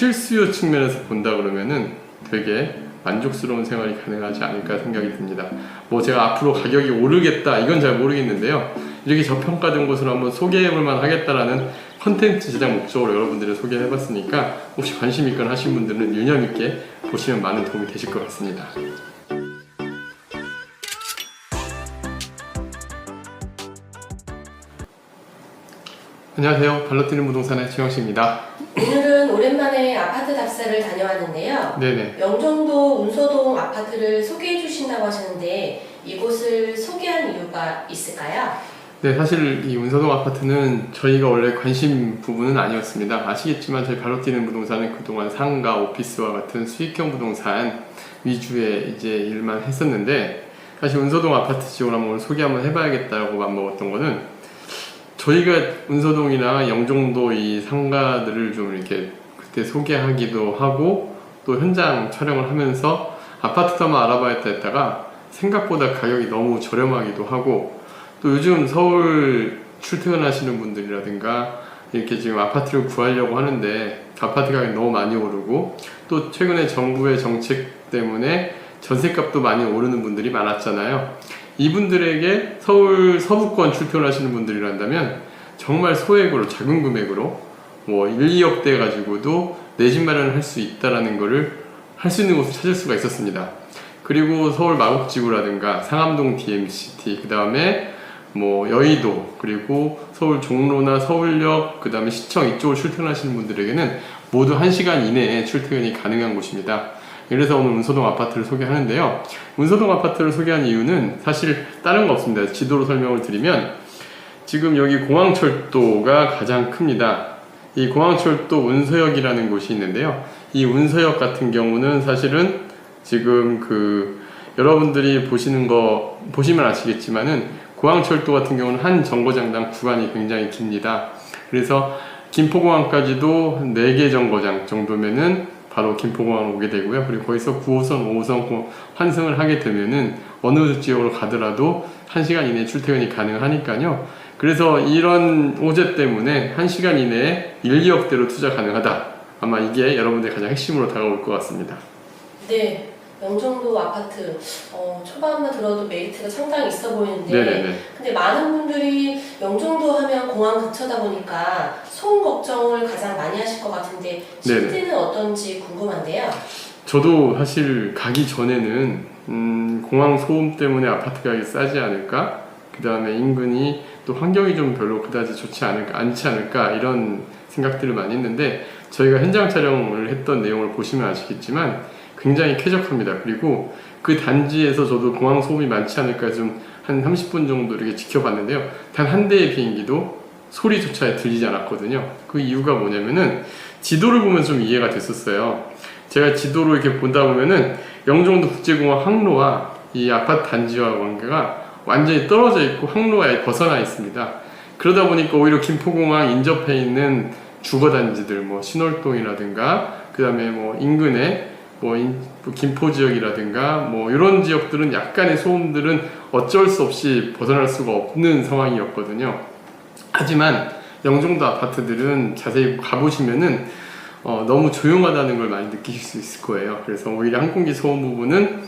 실수요 측면에서 본다 그러면은 되게 만족스러운 생활이 가능하지 않을까 생각이 듭니다. 뭐 제가 앞으로 가격이 오르겠다 이건 잘 모르겠는데요. 이렇게 저평가된 곳을 한번 소개해볼만 하겠다라는 컨텐츠 제작 목적으로 여러분들을 소개해봤으니까 혹시 관심 있건 하신 분들은 유념 있게 보시면 많은 도움이 되실 것 같습니다. 안녕하세요. 발로 뛰는 부동산의 최영식입니다. 오늘은 오랜만에 아파트 답사를 다녀왔는데요. 네네. 영종도 운소동 아파트를 소개해 주신다고 하셨는데 이곳을 소개한 이유가 있을까요? 네, 사실 이 운서동 아파트는 저희가 원래 관심 부분은 아니었습니다. 아시겠지만 저희 발로 뛰는 부동산은 그동안 상가, 오피스와 같은 수익형 부동산 위주의 이제 일만 했었는데 사실 운서동 아파트 지역을 한번 소개 한번 해봐야겠다고 맘먹었던 거는 저희가 운서동이나 영종도 이 상가들을 좀 이렇게 그때 소개하기도 하고 또 현장 촬영을 하면서 아파트도 한번 알아봐야겠다 했다가 생각보다 가격이 너무 저렴하기도 하고 또 요즘 서울 출퇴근하시는 분들이라든가 이렇게 지금 아파트를 구하려고 하는데 아파트 가격이 너무 많이 오르고 또 최근에 정부의 정책 때문에 전세값도 많이 오르는 분들이 많았잖아요. 이분들에게 서울 서부권 출퇴근하시는 분들이란다면 정말 소액으로 작은 금액으로 뭐 1, 2억대 가지고도 내 집 마련을 할 수 있다라는 거를 할수 있는 곳을 찾을 수가 있었습니다. 그리고 서울 마곡지구라든가 상암동 DMCT 그 다음에 뭐 여의도 그리고 서울 종로나 서울역 그 다음에 시청 이쪽을 출퇴근하시는 분들에게는 모두 1시간 이내에 출퇴근이 가능한 곳입니다. 그래서 오늘 운서동 아파트를 소개하는데요. 운서동 아파트를 소개한 이유는 사실 다른 거 없습니다. 지도로 설명을 드리면 지금 여기 공항철도가 가장 큽니다. 이 공항철도 운서역이라는 곳이 있는데요. 이 운서역 같은 경우는 사실은 지금 그 여러분들이 보시는 거 보시면 아시겠지만은 공항철도 같은 경우는 한 정거장당 구간이 굉장히 깁니다. 그래서 김포공항까지도 4개 정거장 정도면은 바로 김포공항 오게 되고요. 그리고 거기서 9호선, 5호선 공- 환승을 하게 되면은 어느 지역으로 가더라도 1시간 이내에 출퇴근이 가능하니까요. 그래서 이런 오제 때문에 1시간 이내에 1, 2억대로 투자 가능하다. 아마 이게 여러분들의 가장 핵심으로 다가올 것 같습니다. 네. 영종도 아파트 어, 초반만 들어도 메리트가 상당히 있어 보이는데 네네네. 근데 많은 분들이 영종도 하면 공항 근처다 보니까 소음 걱정을 가장 많이 하실 것 같은데 실제는 어떤지 궁금한데요. 저도 사실 가기 전에는 음, 공항 소음 때문에 아파트 가격이 싸지 않을까? 그 다음에 인근이 또 환경이 좀 별로 그다지 좋지 않을까, 않지 않을까 이런 생각들을 많이 했는데 저희가 현장 촬영을 했던 내용을 보시면 아시겠지만 굉장히 쾌적합니다. 그리고 그 단지에서 저도 공항 소음이 많지 않을까 좀 한 30분 정도 이렇게 지켜봤는데요. 단 한 대의 비행기도 소리조차 들리지 않았거든요. 그 이유가 뭐냐면은 지도를 보면 좀 이해가 됐었어요. 제가 지도로 이렇게 보다 보면은 영종도 국제공항 항로와 이 아파트 단지와 관계가 완전히 떨어져 있고 항로에 벗어나 있습니다. 그러다 보니까 오히려 김포공항 인접해 있는 주거 단지들 뭐 신월동이라든가 그다음에 뭐 인근에 뭐, 인- 뭐 김포 지역이라든가 뭐 이런 지역들은 약간의 소음들은 어쩔 수 없이 벗어날 수가 없는 상황이었거든요. 하지만 영종도 아파트들은 자세히 가보시면은 어, 너무 조용하다는 걸 많이 느끼실 수 있을 거예요. 그래서 오히려 항공기 소음 부분은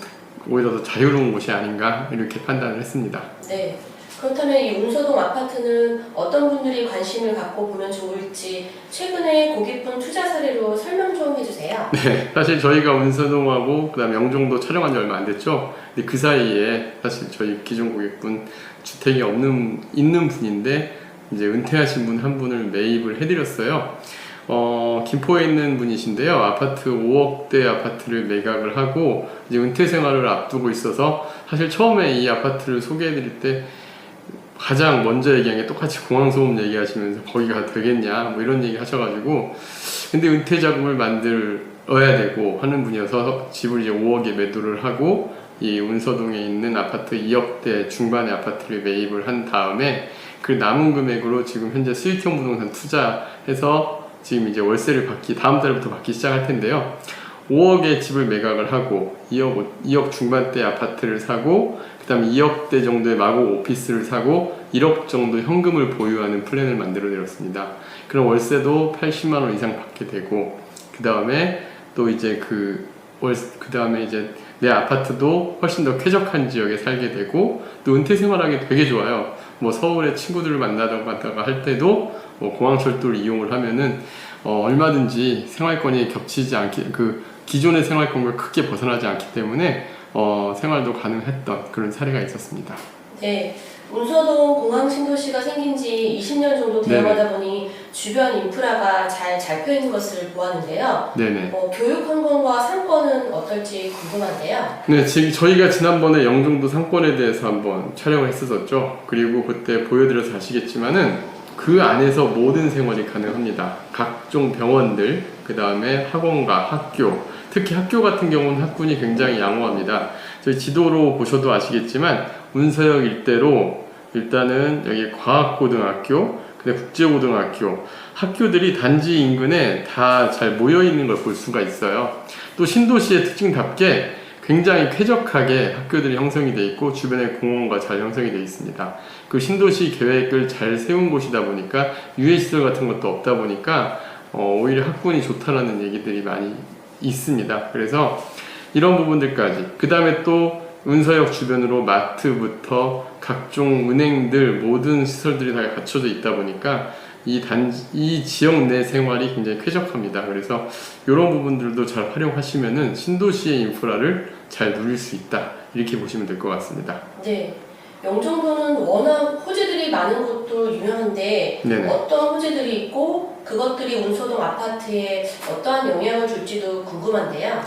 오히려 더 자유로운 곳이 아닌가 이렇게 판단을 했습니다. 네. 그렇다면 이 운소동 아파트는 어떤 분들이 관심을 갖고 보면 좋을지 최근에 고깊은 투자 사례로 설명 좀 해주세요. 네, 사실 저희가 운서동하고 그다음에 영종도 촬영한 지 얼마 안 됐죠. 근데 그 사이에 사실 저희 기존 고객분 주택이 없는 있는 분인데 이제 은퇴하신 분 한 분을 매입을 해드렸어요. 어, 김포에 있는 분이신데요. 아파트 5억대 아파트를 매각을 하고 이제 은퇴 생활을 앞두고 있어서 사실 처음에 이 아파트를 소개해드릴 때 가장 먼저 얘기한 게 똑같이 공항 소음 얘기하시면서 거기가 되겠냐 뭐 이런 얘기 하셔가지고 근데 은퇴 자금을 만들어야 되고 하는 분이어서 집을 이제 5억에 매도를 하고 이 운서동에 있는 아파트 2억대 중반의 아파트를 매입을 한 다음에 그 남은 금액으로 지금 현재 수익형 부동산 투자해서 지금 이제 월세를 받기 다음 달부터 받기 시작할 텐데요. 5억의 집을 매각을 하고 2억 2억 중반대 아파트를 사고 그 다음에 2억대 정도의 마곡 오피스를 사고 1억 정도 현금을 보유하는 플랜을 만들어 내렸습니다. 그럼 월세도 80만 원 이상 받게 되고 그그 다음에 또 이제 그 월, 그 다음에 이제 내 아파트도 훨씬 더 쾌적한 지역에 살게 되고 또 은퇴 생활하기 되게 좋아요. 뭐 서울에 친구들을 만나다가 할 때도 뭐 공항철도를 이용을 하면은 어, 얼마든지 생활권이 겹치지 않기 그 기존의 생활권과 크게 벗어나지 않기 때문에 어, 생활도 가능했던 그런 사례가 있었습니다. 네. 운서동 공항 신도시가 생긴 지 20년 정도 되어가다 보니 주변 인프라가 잘 잡혀 있는 것을 보았는데요. 네네. 어, 교육 환경과 상권은 어떨지 궁금한데요. 네, 지금 저희가 지난번에 영종도 상권에 대해서 한번 촬영을 했었죠. 그리고 그때 보여드려서 아시겠지만은 그 안에서 모든 생활이 가능합니다. 각종 병원들, 그 다음에 학원과 학교, 특히 학교 같은 경우는 학군이 굉장히 양호합니다. 저희 지도로 보셔도 아시겠지만 운서역 일대로 일단은 여기 과학고등학교, 근데 국제고등학교, 학교들이 단지 인근에 다 잘 모여 있는 걸 볼 수가 있어요. 또 신도시의 특징답게 굉장히 쾌적하게 학교들이 형성이 돼 있고 주변에 공원과 잘 형성이 돼 있습니다. 그 신도시 계획을 잘 세운 곳이다 보니까 유해 시설 같은 것도 없다 보니까 어, 오히려 학군이 좋다라는 얘기들이 많이 있습니다. 그래서 이런 부분들까지 그 다음에 또 운서역 주변으로 마트부터 각종 은행들 모든 시설들이 다 갖춰져 있다 보니까 이 단지 이 지역 내 생활이 굉장히 쾌적합니다. 그래서 이런 부분들도 잘 활용하시면은 신도시의 인프라를 잘 누릴 수 있다 이렇게 보시면 될 것 같습니다. 네. 영종도는 워낙 호재들이 많은 곳도 유명한데 네네. 어떤 호재들이 있고 그것들이 운서동 아파트에 어떠한 영향을 줄지도 궁금한데요.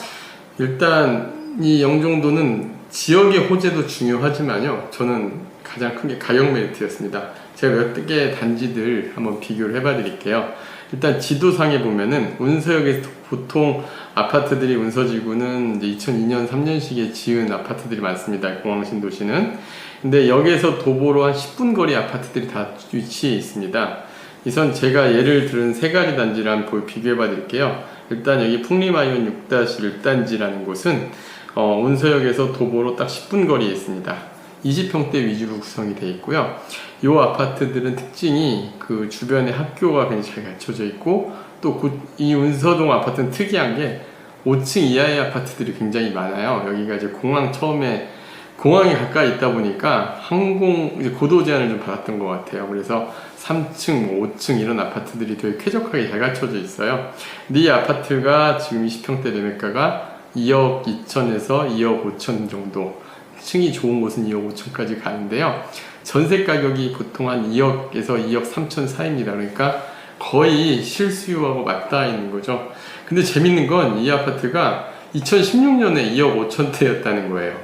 일단 이 영종도는 지역의 호재도 중요하지만요. 저는 가장 큰 게 가격 메리트였습니다. 제가 몇 개 단지들 한번 비교를 해봐 드릴게요. 일단 지도상에 보면은 운서역에 보통 아파트들이 운서지구는 이제 2002년 3년식에 지은 아파트들이 많습니다. 공항신 도시는. 근데 여기에서 도보로 한 10분 거리 아파트들이 다 위치해 있습니다. 이선 제가 예를 들은 세 가지 단지를 한번 비교해 봐 드릴게요. 일단 여기 풍림아이온 6-1단지라는 곳은 어, 운서역에서 도보로 딱 10분 거리에 있습니다. 20평대 위주로 구성이 되어 있고요. 이 아파트들은 특징이 그 주변에 학교가 굉장히 잘 갖춰져 있고 또 이 운서동 아파트는 특이한 게 5층 이하의 아파트들이 굉장히 많아요. 여기가 이제 공항 처음에 공항이 가까이 있다 보니까 항공 고도 제한을 좀 받았던 것 같아요. 그래서 3층, 뭐 5층 이런 아파트들이 되게 쾌적하게 잘 갖춰져 있어요. 근데 이 아파트가 지금 20평대 매매가가 2억 2천에서 2억 5천 정도. 층이 좋은 곳은 2억 5천까지 가는데요. 전세 가격이 보통 한 2억에서 2억 3천 사이입니다. 그러니까 거의 실수요하고 맞닿아 있는 거죠. 근데 재밌는 건 이 아파트가 2016년에 2억 5천대였다는 거예요.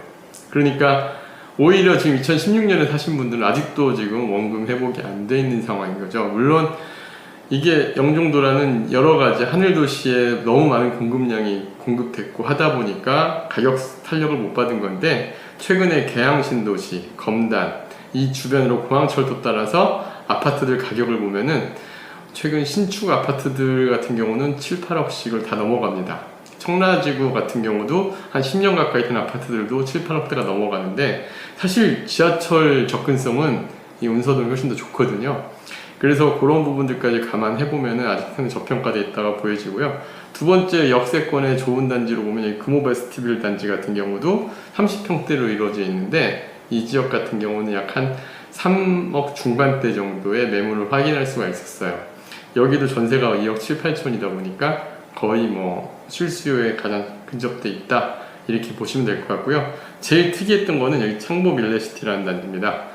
그러니까 오히려 지금 2016년에 사신 분들은 아직도 지금 원금 회복이 안 돼 있는 상황인 거죠. 물론 이게 영종도라는 여러 가지 하늘 도시에 너무 많은 공급량이 공급됐고 하다 보니까 가격 탄력을 못 받은 건데 최근에 계양 신도시, 검단 이 주변으로 공항철도 따라서 아파트들 가격을 보면은 최근 신축 아파트들 같은 경우는 7, 8억씩을 다 넘어갑니다. 청라지구 같은 경우도 한 10년 가까이 된 아파트들도 7, 8억대가 넘어가는데 사실 지하철 접근성은 이 운서동이 훨씬 더 좋거든요. 그래서 그런 부분들까지 감안해 보면은 아직은 저평가돼 있다가 보여지고요. 두 번째 역세권의 좋은 단지로 보면 금호베스티빌 단지 같은 경우도 30평대로 이루어져 있는데 이 지역 같은 경우는 약 한 3억 중반대 정도의 매물을 확인할 수가 있었어요. 여기도 전세가 2억 7, 8천이다 보니까 거의 뭐 실수요에 가장 근접돼 있다 이렇게 보시면 될 것 같고요. 제일 특이했던 거는 여기 창보 밀레시티라는 단지입니다.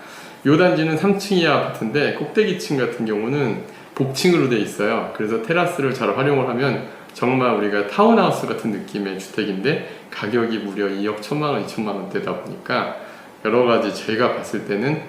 이 단지는 3층 이하 아파트인데 꼭대기층 같은 경우는 복층으로 돼 있어요. 그래서 테라스를 잘 활용을 하면 정말 우리가 타운하우스 같은 느낌의 주택인데 가격이 무려 2억 1천만 원, 2천만 원대다 보니까 여러 가지 제가 봤을 때는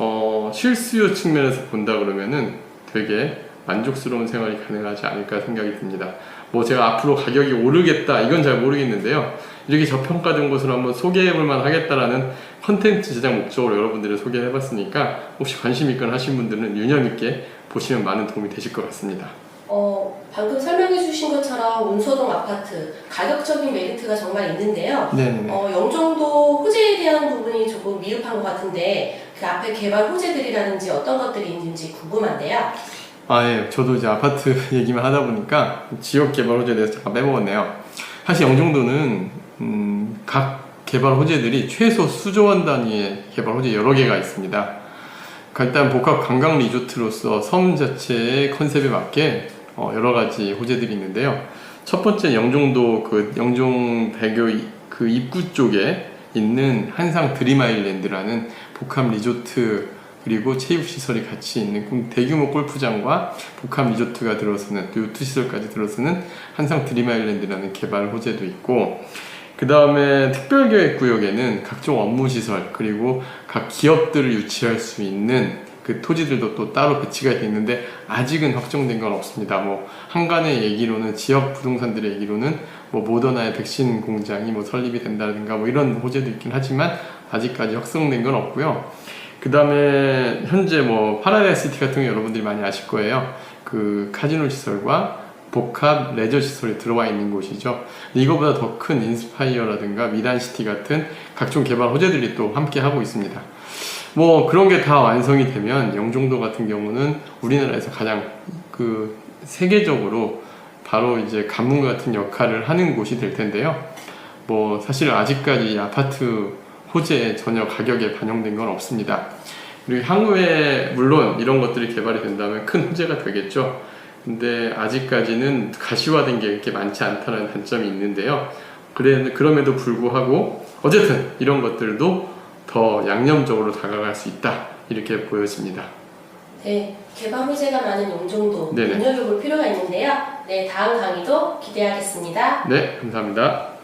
어, 실수요 측면에서 본다 그러면은 되게 만족스러운 생활이 가능하지 않을까 생각이 듭니다. 뭐 제가 앞으로 가격이 오르겠다 이건 잘 모르겠는데요. 이렇게 저평가된 곳을 한번 소개해볼만 하겠다라는 컨텐츠 제작 목적으로 여러분들을 소개해봤으니까 혹시 관심 있거나 하신 분들은 유념 있게 보시면 많은 도움이 되실 것 같습니다. 어, 방금 설명해 주신 것처럼 운서동 아파트 가격적인 메리트가 정말 있는데요. 네네. 어, 영종도 호재에 대한 부분이 조금 미흡한 것 같은데 그 앞에 개발 호재들이라든지 어떤 것들이 있는지 궁금한데요. 아, 예. 저도 이제 아파트 얘기만 하다 보니까 지역 개발 호재에 대해서 잠깐 빼먹었네요. 사실 영종도는 음, 각 개발 호재들이 최소 수조원 단위의 개발 호재 여러 개가 있습니다. 그러니까 일단 복합 관광 리조트로서 섬 자체의 컨셉에 맞게 어, 여러 가지 호재들이 있는데요. 첫 번째 영종도 그 영종 대교 이- 그 입구 쪽에 있는 한상 드림 아일랜드라는 복합 리조트 그리고 체육 시설이 같이 있는 그 대규모 골프장과 복합 리조트가 들어서는 또 요트 시설까지 들어서는 한상 드림 아일랜드라는 개발 호재도 있고 그 다음에 특별계획 구역에는 각종 업무 시설 그리고 각 기업들을 유치할 수 있는 그 토지들도 또 따로 배치가 돼 있는데 아직은 확정된 건 없습니다. 뭐 한간의 얘기로는 지역 부동산들의 얘기로는 뭐 모더나의 백신 공장이 뭐 설립이 된다든가 뭐 이런 호재도 있긴 하지만 아직까지 확정된 건 없고요. 그 다음에 현재 뭐 파라다이스 시티 같은 거 여러분들이 많이 아실 거예요. 그 카지노 시설과 복합 레저 시설이 들어와 있는 곳이죠. 이거보다 더 큰 인스파이어라든가 미란시티 같은 각종 개발 호재들이 또 함께 하고 있습니다. 뭐 그런 게 다 완성이 되면 영종도 같은 경우는 우리나라에서 가장 그 세계적으로 바로 이제 가문 같은 역할을 하는 곳이 될 텐데요. 뭐 사실 아직까지 이 아파트 호재에 전혀 가격에 반영된 건 없습니다. 그리고 향후에 물론 이런 것들이 개발이 된다면 큰 호재가 되겠죠. 근데 아직까지는 가시화된 게 이렇게 많지 않다는 단점이 있는데요. 그래, 그럼에도 불구하고 어쨌든 이런 것들도 더 양념적으로 다가갈 수 있다. 이렇게 보여집니다. 네, 개발 호재가 많은 용종도 네네. 눈여겨볼 필요가 있는데요. 네, 다음 강의도 기대하겠습니다. 네, 감사합니다.